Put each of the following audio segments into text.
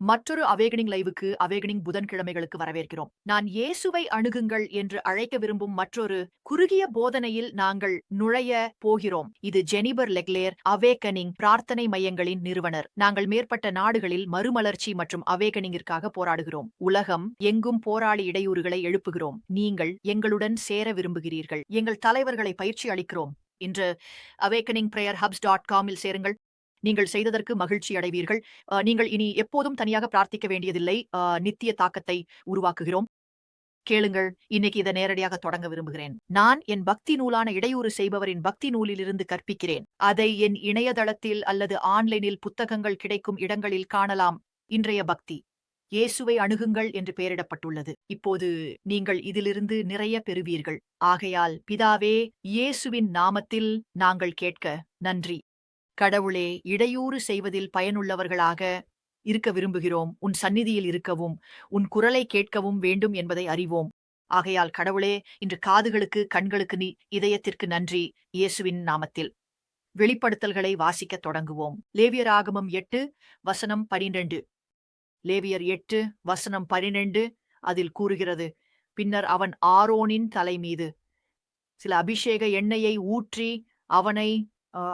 மற்றொரு அவேகனிங் லைவுக்கு அவேகனிங் புதன்கிழமைகளுக்கு வரவேற்கிறோம். நான் இயேசுவை அணுகுங்கள் என்று அழைக்க விரும்பும் மற்றொரு குறுகிய போதனையில் நாங்கள் நுழைய போகிறோம். இது ஜெனிபர் லெக்லேர் அவேகனிங் பிரார்த்தனை மையங்களின் நிறுவனர். நாங்கள் மேற்பட்ட நாடுகளில் மறுமலர்ச்சி மற்றும் அவேகனிங்கிற்காக போராடுகிறோம். உலகம் எங்கும் போராளி இடையூறுகளை எழுப்புகிறோம். நீங்கள் எங்களுடன் சேர விரும்புகிறீர்கள். எங்கள் தலைவர்களை பயிற்சி அளிக்கிறோம். இன்று awakening prayer hubs dot com சேருங்கள். நீங்கள் செய்ததற்கு மகிழ்ச்சி அடைவீர்கள். நீங்கள் இனி எப்போதும் தனியாக பிரார்த்திக்க வேண்டியதில்லை. அஹ், நித்திய தாக்கத்தை உருவாக்குகிறோம். கேளுங்கள் இன்னைக்கு இதை நேரடியாக தொடங்க விரும்புகிறேன். நான் என் பக்தி நூலான இடையூறு செய்பவரின் பக்தி நூலிலிருந்து கற்பிக்கிறேன். அதை என் இணையதளத்தில் அல்லது ஆன்லைனில் புத்தகங்கள் கிடைக்கும் இடங்களில் காணலாம். இன்றைய பக்தி. இயேசுவை அணுகுங்கள் என்று பெயரிடப்பட்டுள்ளது. இப்போது நீங்கள் இதிலிருந்து நிறைய பெறுவீர்கள். ஆகையால் பிதாவே இயேசுவின் நாமத்தில் நாங்கள் கேட்க நன்றி. கடவுளே இடையூறு செய்வதில் பயனுள்ளவர்களாக இருக்க விரும்புகிறோம். உன் சந்நிதியில் இருக்கவும் உன் குரலை கேட்கவும் வேண்டும் என்பதை அறிவோம். ஆகையால் கடவுளே இன்று காதுகளுக்கு கண்களுக்கு நீ இதயத்திற்கு நன்றி. இயேசுவின் நாமத்தில். வெளிப்படுத்தல்களை வாசிக்கத் தொடங்குவோம். லேவியர் ஆகமம் எட்டு வசனம் பனிரெண்டு. லேவியர் எட்டு வசனம் பனிரெண்டு அதில் கூறுகிறது பின்னர் அவன் ஆரோனின் தலை மீது சில அபிஷேக எண்ணெயை ஊற்றி அவனை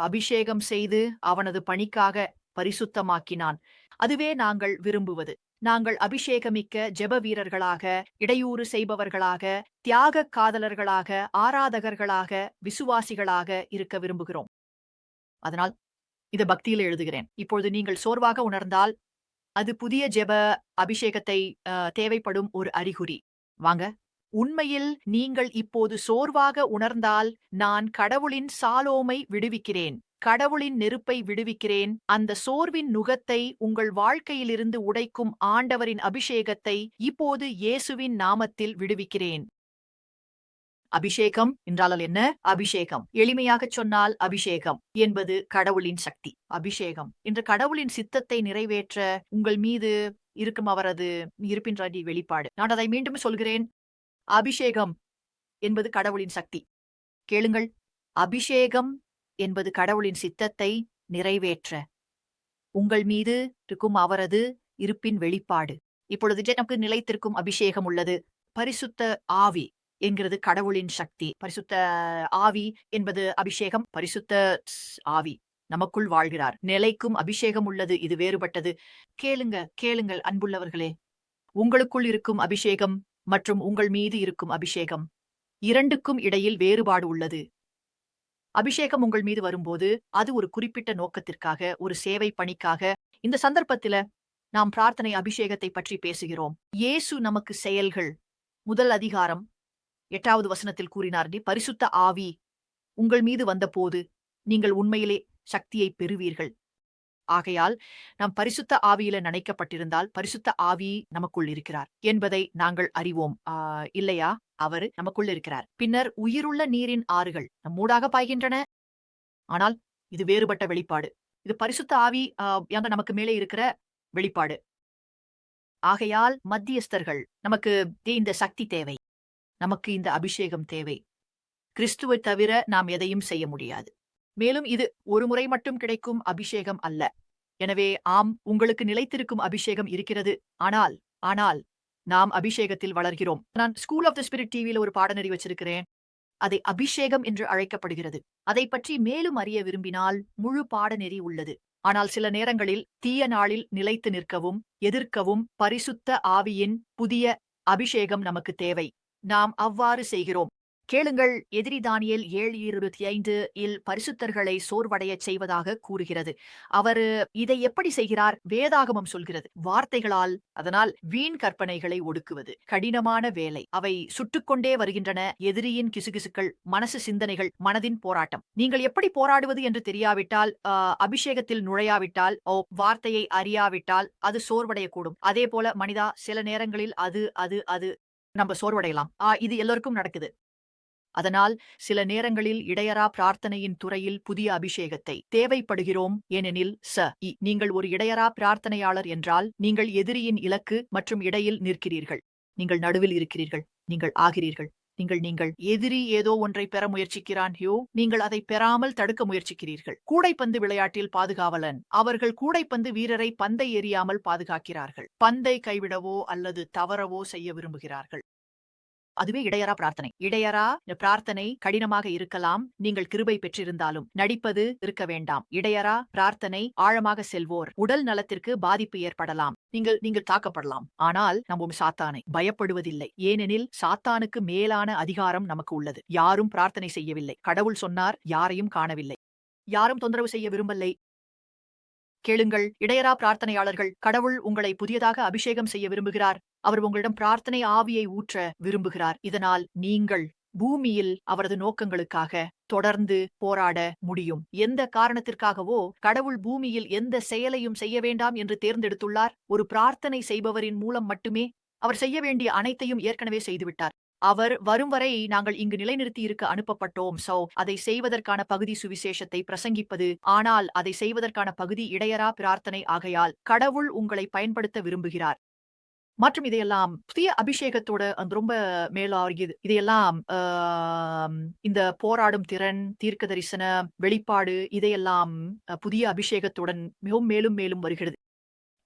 அபிஷேகம் செய்து அவனது பணிக்காக பரிசுத்தமாக்கினான். அதுவே நாங்கள் விரும்புவது. நாங்கள் அபிஷேகமிக்க ஜெப வீரர்களாக இடையூறு செய்பவர்களாக தியாக காதலர்களாக ஆராதகர்களாக விசுவாசிகளாக இருக்க விரும்புகிறோம். அதனால் இதை பக்தியில் எழுதுகிறேன். இப்பொழுது நீங்கள் சோர்வாக உணர்ந்தால் அது புதிய ஜெப அபிஷேகத்தை தேவைப்படும் ஒரு அறிகுறி. வாங்க உண்மையில் நீங்கள் இப்போது சோர்வாக உணர்ந்தால் நான் கடவுளின் சாலோமை விடுவிக்கிறேன். கடவுளின் நெருப்பை விடுவிக்கிறேன். அந்த சோர்வின் நுகத்தை உங்கள் வாழ்க்கையிலிருந்து உடைக்கும் ஆண்டவரின் அபிஷேகத்தை இப்போது இயேசுவின் நாமத்தில் விடுவிக்கிறேன். அபிஷேகம் என்றால் என்ன? அபிஷேகம். எளிமையாகச் சொன்னால் அபிஷேகம் என்பது கடவுளின் சக்தி. அபிஷேகம். என்ற கடவுளின் சித்தத்தை நிறைவேற்ற உங்கள் மீது இருக்கும் அவரது இருப்பின்றி வெளிப்பாடு. நான் அதை மீண்டும் சொல்கிறேன். அபிஷேகம் என்பது கடவுளின் சக்தி. கேளுங்கள் அபிஷேகம் என்பது கடவுளின் சித்தத்தை நிறைவேற்ற. உங்கள் மீது இருக்கும் அவரது இருப்பின் வெளிப்பாடு. இப்பொழுது நமக்கு நிலைத்திருக்கும் அபிஷேகம் உள்ளது. பரிசுத்த ஆவி என்கிறது கடவுளின் சக்தி. பரிசுத்த ஆவி என்பது அபிஷேகம். பரிசுத்த ஆவி நமக்குள் வாழ்கிறார். நிலைக்கும் அபிஷேகம் உள்ளது. இது வேறுபட்டது. கேளுங்க கேளுங்கள் அன்புள்ளவர்களே. உங்களுக்குள் இருக்கும் அபிஷேகம் மற்றும் உங்கள் மீது இருக்கும் அபிஷேகம். இரண்டுக்கும் இடையில் வேறுபாடு உள்ளது. அபிஷேகம் உங்கள் மீது வரும்போது அது ஒரு குறிப்பிட்ட நோக்கத்திற்காக ஒரு சேவை பணிக்காக. இந்த சந்தர்ப்பத்தில நாம் பிரார்த்தனை அபிஷேகத்தை பற்றி பேசுகிறோம். இயேசு நமக்கு செயல்கள். முதல் அதிகாரம் எட்டாவது வசனத்தில் கூறினார் "நீ பரிசுத்த ஆவி உங்கள் மீது வந்தபோது நீங்கள் உண்மையிலே சக்தியை பெறுவீர்கள். ஆகையால் நாம் பரிசுத்த ஆவியில நனைக்கப்பட்டிருந்தால் பரிசுத்த ஆவி நமக்குள் இருக்கிறார் என்பதை நாங்கள் அறிவோம். இல்லையா? அவர் நமக்குள் இருக்கிறார். பின்னர் உயிருள்ள நீரின் ஆறுகள் நம்மூடாக பாய்கின்றன. ஆனால் இது வேறுபட்ட வெளிப்பாடு. இது பரிசுத்த ஆவி அங்க நமக்கு மேலே இருக்கிற வெளிப்பாடு. ஆகையால் மத்தியஸ்தர்கள் நமக்கு இந்த சக்தி தேவை. நமக்கு இந்த அபிஷேகம் தேவை. கிறிஸ்துவை தவிர நாம் எதையும் செய்ய முடியாது. மேலும் இது ஒரு முறை மட்டும் கிடைக்கும் அபிஷேகம் அல்ல. எனவே ஆம் உங்களுக்கு நிலைத்திருக்கும் அபிஷேகம் இருக்கிறது. ஆனால் ஆனால் நாம் அபிஷேகத்தில் வளர்கிறோம். நான் ஸ்கூல் ஆஃப் த ஸ்பிரிட் டிவியில ஒரு பாடநெறி வச்சிருக்கிறேன். அதை அபிஷேகம் என்று அழைக்கப்படுகிறது. அதை பற்றி மேலும் அறிய விரும்பினால் முழு பாடநெறி உள்ளது. ஆனால் சில நேரங்களில் தீய நாளில் நிலைத்து நிற்கவும் எதிர்க்கவும் பரிசுத்த ஆவியின் புதிய அபிஷேகம் நமக்கு தேவை. நாம் அவ்வாறு செய்கிறோம். கேளுங்கள். எதிரி தானியல் ஏழு இருபத்தி ஐந்து இல் பரிசுத்தர்களை சோர்வடையச் செய்வதாக கூறுகிறது. அவர் இதை எப்படி செய்கிறார்? வேதாகமம் சொல்கிறது. வார்த்தைகளால் அதனால் வீண் கற்பனைகளை ஒடுக்குவது கடினமான வேலை. அவை சுட்டுக்கொண்டே வருகின்றன. எதிரியின் கிசுகிசுக்கள் மனசு சிந்தனைகள் மனதின் போராட்டம். நீங்கள் எப்படி போராடுவது என்று தெரியாவிட்டால் அபிஷேகத்தில் நுழையாவிட்டால் ஓ வார்த்தையை அறியாவிட்டால் அது சோர்வடையக்கூடும். அதே போல மனிதா சில நேரங்களில் அது அது அது நம்ம சோர்வடையலாம். ஆ, இது எல்லோருக்கும் நடக்குது. அதனால் சில நேரங்களில் இடையரா பிரார்த்தனையின் துறையில் புதிய அபிஷேகத்தை தேவைப்படுகிறோம். ஏனெனில் ச இ நீங்கள் ஒரு இடையரா பிரார்த்தனையாளர் என்றால் நீங்கள் எதிரியின் இலக்கு மற்றும் இடையில் நிற்கிறீர்கள். நீங்கள் நடுவில் இருக்கிறீர்கள். நீங்கள் ஆகிறீர்கள். நீங்கள் நீங்கள் எதிரி ஏதோ ஒன்றை பெற முயற்சிக்கிறான். ஹியோ நீங்கள் அதை பெறாமல் தடுக்க முயற்சிக்கிறீர்கள். கூடைப்பந்து விளையாட்டில் பாதுகாவலன். அவர்கள் கூடைப்பந்து வீரரை பந்தை எறியாமல் பாதுகாக்கிறார்கள். பந்தை கைவிடவோ அல்லது தவறவோ செய்ய விரும்புகிறார்கள். அதுவே இடையரா பிரார்த்தனை. இடையரா இந்த பிரார்த்தனை கடினமாக இருக்கலாம். நீங்கள் கிருபை பெற்றிருந்தாலும் நடிப்பது இருக்க வேண்டாம். இடையரா பிரார்த்தனை ஆழமாக செல்வோர். உடல் நலத்திற்கு பாதிப்பு ஏற்படலாம். நீங்கள் நீங்கள் தாக்கப்படலாம். ஆனால் நம்பும் சாத்தானை பயப்படுவதில்லை. ஏனெனில் சாத்தானுக்கு மேலான அதிகாரம் நமக்கு உள்ளது. யாரும் பிரார்த்தனை செய்யவில்லை. கடவுள் சொன்னார் யாரையும் காணவில்லை. யாரும் தொந்தரவு செய்ய விரும்பலை. கேளுங்கள். இடையரா பிரார்த்தனையாளர்கள் கடவுள் உங்களை புதியதாக அபிஷேகம் செய்ய விரும்புகிறார். அவர் உங்களிடம் பிரார்த்தனை ஆவியை ஊற்ற விரும்புகிறார். இதனால் நீங்கள் பூமியில் அவரது நோக்கங்களுக்காக தொடர்ந்து போராட முடியும். எந்த காரணத்திற்காகவோ கடவுள் பூமியில் எந்த செயலையும் செய்ய வேண்டாம் என்று தேர்ந்தெடுத்துள்ளார். ஒரு பிரார்த்தனை செய்பவரின் மூலம் மட்டுமே அவர் செய்ய வேண்டிய அனைத்தையும் ஏற்கனவே செய்துவிட்டார். அவர் வரும் வரை நாங்கள் இங்கு நிலைநிறுத்தி இருக்க அனுப்பப்பட்டோம். சோ அதை செய்வதற்கான பகுதி சுவிசேஷத்தை பிரசங்கிப்பது. ஆனால் அதை செய்வதற்கான பகுதி இடையரா பிரார்த்தனை ஆகையால் கடவுள் உங்களை பயன்படுத்த விரும்புகிறார். மற்றும் இதையெல்லாம் புதிய அபிஷேகத்தோட அந்த ரொம்ப மேலாகியது. இதையெல்லாம் இந்த போராடும் திறன் தீர்க்க தரிசன வெளிப்பாடு இதையெல்லாம் புதிய அபிஷேகத்துடன் மிகவும் மேலும் மேலும் வருகிறது.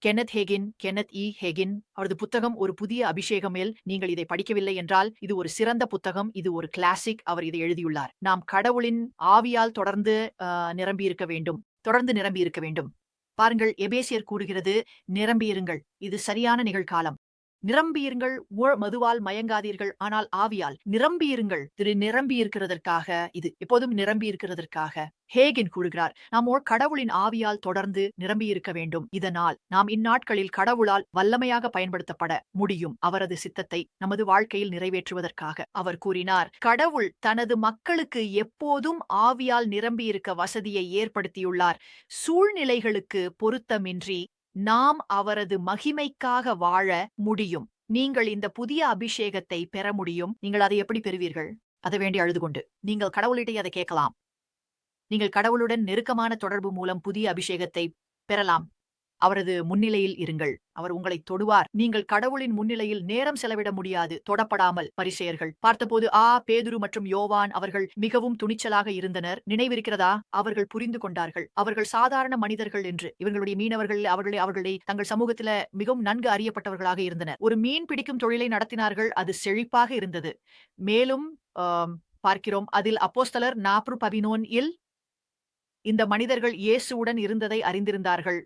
Kenneth Hagin Kenneth E. Hagin அவரது புத்தகம் ஒரு புதிய அபிஷேகமேல் நீங்கள் இதை படிக்கவில்லை என்றால் இது ஒரு சிறந்த புத்தகம் இது ஒரு கிளாசிக் அவர் இதை எழுதியுள்ளார். நாம் கடவுளின் ஆவியால் தொடர்ந்து நிரம்பியிருக்க வேண்டும் தொடர்ந்து நிரம்பியிருக்க வேண்டும். பாருங்கள் எபேசியர் கூறுகிறது நிரம்பியிருங்கள் இது சரியான நிகழ்காலம். நிரம்பியிருங்கள் ஊழ் மதுவால் மயங்காதீர்கள். ஆனால் ஆவியால் நிரம்பியிருங்கள். திரு நிரம்பியிருக்கிறதற்காக இது எப்போதும் நிரம்பியிருக்கிறதற்காக ஹேகின் கூறுகிறார். நாம் ஓர் கடவுளின் ஆவியால் தொடர்ந்து நிரம்பியிருக்க வேண்டும். இதனால் நாம் இந்நாட்களில் கடவுளால் வல்லமையாக பயன்படுத்தப்பட முடியும். அவரது சித்தத்தை நமது வாழ்க்கையில் நிறைவேற்றுவதற்காக அவர் கூறினார். கடவுள் தனது மக்களுக்கு எப்போதும் ஆவியால் நிரம்பியிருக்க வசதியை ஏற்படுத்தியுள்ளார். சூழ்நிலைகளுக்கு பொருத்தமின்றி நாம் அவரது மகிமைக்காக வாழ முடியும். நீங்கள் இந்த புதிய அபிஷேகத்தை பெற முடியும். நீங்கள் அதை எப்படி பெறுவீர்கள்? அதை வேண்டி அழுது கொண்டு நீங்கள் கடவுளிடையே அதை கேட்கலாம். நீங்கள் கடவுளுடன் நெருக்கமான தொடர்பு மூலம் புதிய அபிஷேகத்தை பெறலாம். அவரது முன்னிலையில் இருங்கள். அவர் உங்களை தொடுவார். நீங்கள் கடவுளின் முன்னிலையில் நேரம் செலவிட முடியாது. தொடப்படாமல். பரிசெயர்கள் பார்த்தபோது ஆ பேதுரு மற்றும் யோவான் அவர்கள் மிகவும் துணிச்சலாக இருந்தனர். நினைவிருக்கிறதா? அவர்கள் புரிந்து கொண்டார்கள். அவர்கள் சாதாரண மனிதர்கள் என்று. இவர்களுடைய மீனவர்கள் அவர்களை அவர்களை தங்கள் சமூகத்தில மிகவும் நன்கு அறியப்பட்டவர்களாக இருந்தனர். ஒரு மீன் பிடிக்கும் தொழிலை நடத்தினார்கள். அது செழிப்பாக இருந்தது. மேலும் பார்க்கிறோம். அதில் அப்போஸ்தலர் நாப்ரு பவினோன் இல் இந்த மனிதர்கள் இயேசுவுடன் இருந்ததை அறிந்திருந்தார்கள்.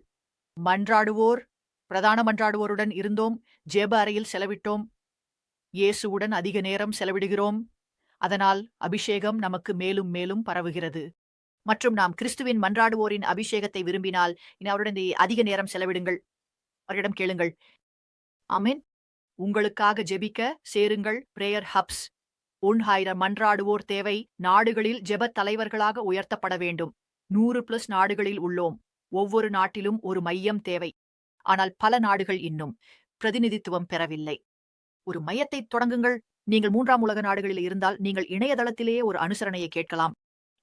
மன்றாடுவோர் பிரதான மன்றாடுவோருடன் இருந்தோம் ஜெப அறையில் செலவிட்டோம் இயேசுவுடன் அதிக நேரம் செலவிடுகிறோம். அதனால் அபிஷேகம் நமக்கு மேலும் மேலும் பரவுகிறது. மற்றும் நாம் கிறிஸ்துவின் மன்றாடுவோரின் அபிஷேகத்தை விரும்பினால் இனி அவருடன் அதிக நேரம் செலவிடுங்கள். அவரிடம் கேளுங்கள். அமீன் உங்களுக்காக ஜெபிக்க சேருங்கள். Prayer hubs. உன்ஹாயிரம் மன்றாடுவோர் தேவை. நாடுகளில் ஜெபத் தலைவர்களாக உயர்த்தப்பட வேண்டும். நூறு பிளஸ் நாடுகளில் உள்ளோம். ஒவ்வொரு நாட்டிலும் ஒரு மையம் தேவை. ஆனால் பல நாடுகள் இன்னும் பிரதிநிதித்துவம் பெறவில்லை. ஒரு மையத்தை தொடங்குங்கள். நீங்கள் மூன்றாம் உலக நாடுகளில் இருந்தால் நீங்கள் இணையதளத்திலேயே ஒரு அனுசரணையை கேட்கலாம்.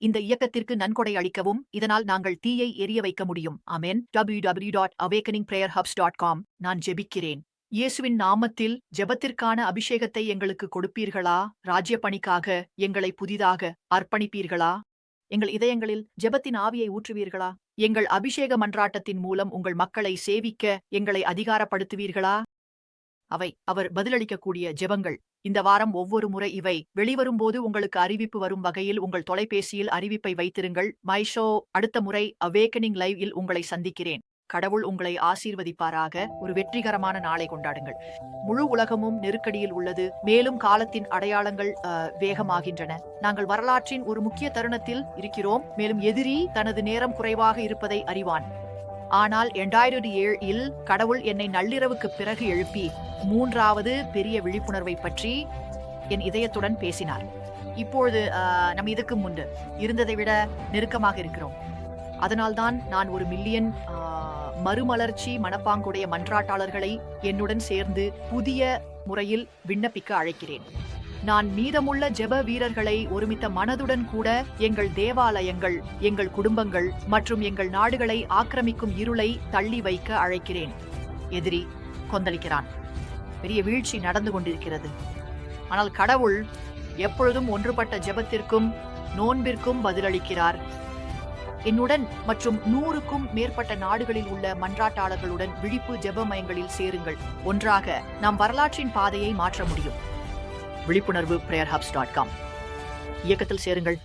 இந்த இயக்கத்திற்கு நன்கொடை அளிக்கவும். இதனால் நாங்கள் தீயை எரிய வைக்க முடியும். Amen W W dot awakening prayer hubs dot com நான் ஜெபிக்கிறேன். இயேசுவின் நாமத்தில் ஜெபத்திற்கான அபிஷேகத்தை எங்களுக்கு கொடுப்பீர்களா? ராஜ்ய பணிக்காக எங்களை புதிதாக அர்ப்பணிப்பீர்களா? எங்கள் இதயங்களில் ஜெபத்தின் ஆவியை ஊற்றுவீர்களா? எங்கள் அபிஷேக மன்றாட்டத்தின் மூலம் உங்கள் மக்களை சேவிக்க எங்களை அதிகாரப்படுத்துவீர்களா? அவை அவர் பதிலளிக்கக்கூடிய ஜெபங்கள். இந்த வாரம் ஒவ்வொரு முறை இவை. வெளிவரும்போது உங்களுக்கு அறிவிப்பு வரும் வகையில் உங்கள் தொலைபேசியில் அறிவிப்பை வைத்திருங்கள். மைஷோ அடுத்த முறை அவேக்கனிங் லைவ் இல் உங்களை சந்திக்கிறேன். கடவுள் உங்களை ஆசீர்வதிப்பாராக. ஒரு வெற்றிகரமான நாளை கொண்டாடுங்கள். முழு உலகமும் நெருக்கடியில் உள்ளது. மேலும் காலத்தின் அடையாளங்கள் வேகமாகின்றன. நாங்கள் வரலாற்றின் ஒரு முக்கிய தருணத்தில் இருக்கிறோம். மேலும் எதிரி தனது நேரம் குறைவாக இருப்பதை அறிவான். ஆனால் இரண்டாயிரத்தி ஏழில் கடவுள் என்னை நள்ளிரவுக்கு பிறகு எழுப்பி மூன்றாவது பெரிய விழிப்புணர்வை பற்றி என் இதயத்துடன் பேசினார். இப்பொழுது நம்ம இதுக்கு முன்பு இருந்ததை விட நெருக்கமாக இருக்கிறோம். அதனால்தான் நான் ஒரு மில்லியன் மறுமலர்ச்சி மனப்பாங்குடைய மன்றாட்டாளர்களை என்னுடன் சேர்ந்து புதிய முறையில் விண்ணப்பிக்க அழைக்கிறேன். நான் மீதமுள்ள ஜெப வீரர்களை ஒருமித்த மனதுடன் கூட எங்கள் தேவாலயங்கள் எங்கள் குடும்பங்கள் மற்றும் எங்கள் நாடுகளை ஆக்கிரமிக்கும் இருளை தள்ளி வைக்க அழைக்கிறேன். எதிரி கொந்தளிக்கிறான். பெரிய வீழ்ச்சி நடந்து கொண்டிருக்கிறது. ஆனால் கடவுள் எப்பொழுதும் ஒன்றுபட்ட ஜெபத்திற்கும் நோன்பிற்கும் பதிலளிக்கிறார். என்னுடன் மற்றும் நூறுக்கும் மேற்பட்ட நாடுகளில் உள்ள மன்றாட்டாளர்களுடன் விழிப்பு ஜெப மையங்களில் சேருங்கள். ஒன்றாக நாம் வரலாற்றின் பாதையை மாற்ற முடியும். விழிப்புணர்வு பிரேயர் ஹப்ஸ் டாட் காம் இயக்கத்தில் சேருங்கள்.